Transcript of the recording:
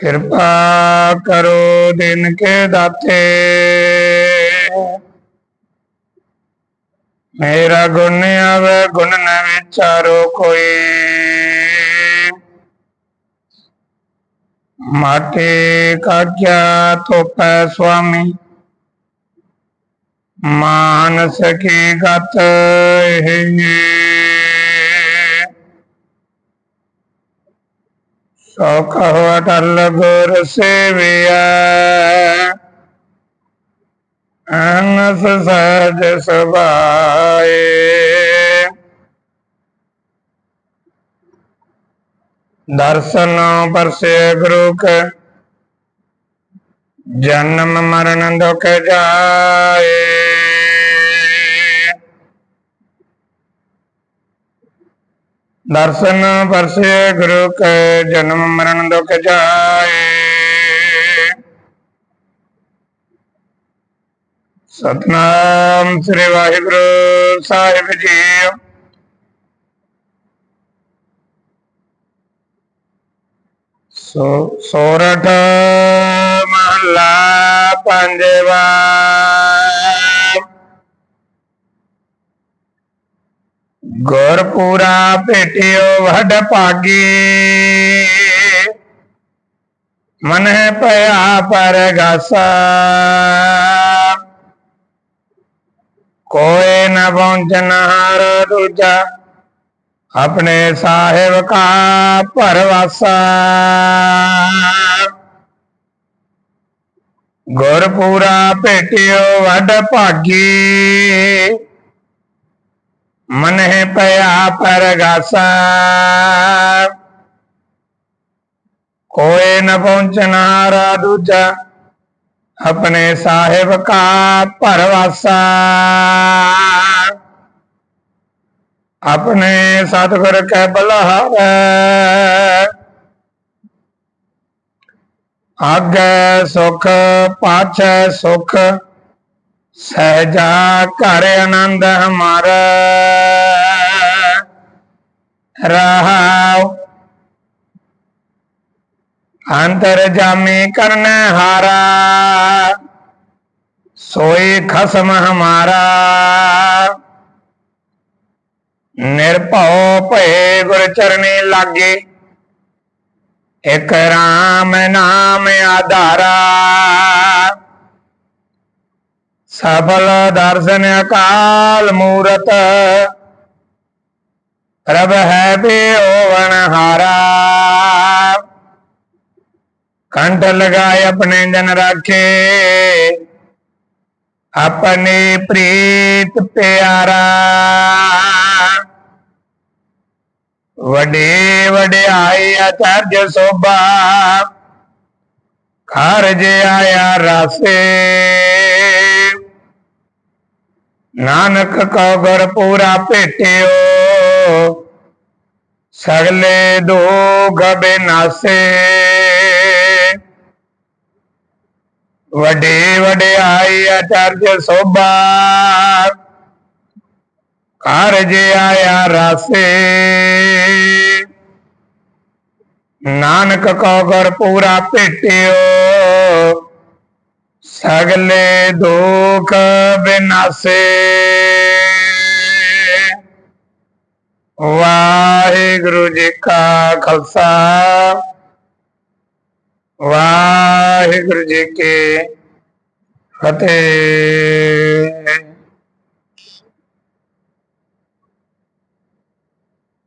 कृपा करो दिन के दाते। मेरा गुण अवे गुण न विचारो कोई। माटे का क्या तो पै स्वामी? मानस की गत है ਸੋ ਕਹੋ ਅਟਲ ਗੁਰ ਸੇਵਿਆ। ਅਨਸ ਸਜ ਸਬਾਏ ਦਰਸ਼ਨ ਪਰਸੇ ਗੁਰੂ ਕੈ, ਜਨਮ ਮਰਨ ਦੁਖ ਜਾਏ। ਦਰਸ਼ਨ ਪਰਸੇ ਗੁਰੂ ਕੈ ਜਨਮ ਮਰਨ ਦੁਖ ਜਾਏ। ਸਤਨਾਮ ਸ੍ਰੀ ਵਾਹਿਗੁਰੂ ਸਾਹਿਬ ਜੀ। ਸੋ ਸੋਰਠ ਮਹਲਾ ਪੰਜਵਾ। गुरपुरा पेटियो वड पागे। मन पया पर गासा न पहुंचन हार दूजा, अपने साहेब का परवासा। गुरपुरा पेटियो वड पागी। मन है पया पर कोई कोए न पहुंचनारा दूजा, अपने साहेब का परवासा। अपने सतगुर के बलहार। आगे सुख, पाछ सुख ਸਹਿਜਾ ਘਰ ਆਨੰਦ ਹਮਾਰਾ। ਰਹਾਉ ਅੰਤਰ ਜਾਮੀ ਕਰਨ ਹਾਰਾ। ਸੋਈ ਖਸਮ ਹਮਾਰਾ। ਨਿਰਭਉ ਭਏ ਗੁਰ ਚਰਨੀ ਲਾਗੇ। ਇਕ ਰਾਮ ਨਾਮ ਆਧਾਰਾ। ਸਫਲ ਦਰਸ਼ਨ ਅਕਾਲ ਮੂਰਤ। ਰਬ ਹੈ ਬਿਓਵਨ ਹਾਰਾ। ਕੰਠ ਲਗਾਏ ਆਪਣੇ ਜਨ ਰਾਖੇ। ਆਪਣੇ ਪ੍ਰੀਤ ਪਿਆਰਾ। ਵਡੇ ਵਡਿਆਈ ਅਚਰਜ ਸੋਭਾ। ਕਾਰਜ ਆਇਆ ਰਾਸੇ। ਨਾਨਕ ਕੋ ਗੁਰ ਪੂਰਾ ਭੇਟਿਓ, ਸਗਲੇ ਦੁਖ ਬਿਨਾਸੇ ਵਡੇ ਵਡਿਆਈ ਅਚਰਜ ਸੋਭਾ, ਕਾਰਜ ਆਇਆ ਰਾਸੇ। ਨਾਨਕ ਕੋ ਗੁਰ ਪੂਰਾ ਭੇਟਿਓ अगले दुख वाहे गुरु जी का खालसा। वाहिगुरु जी के फतेह।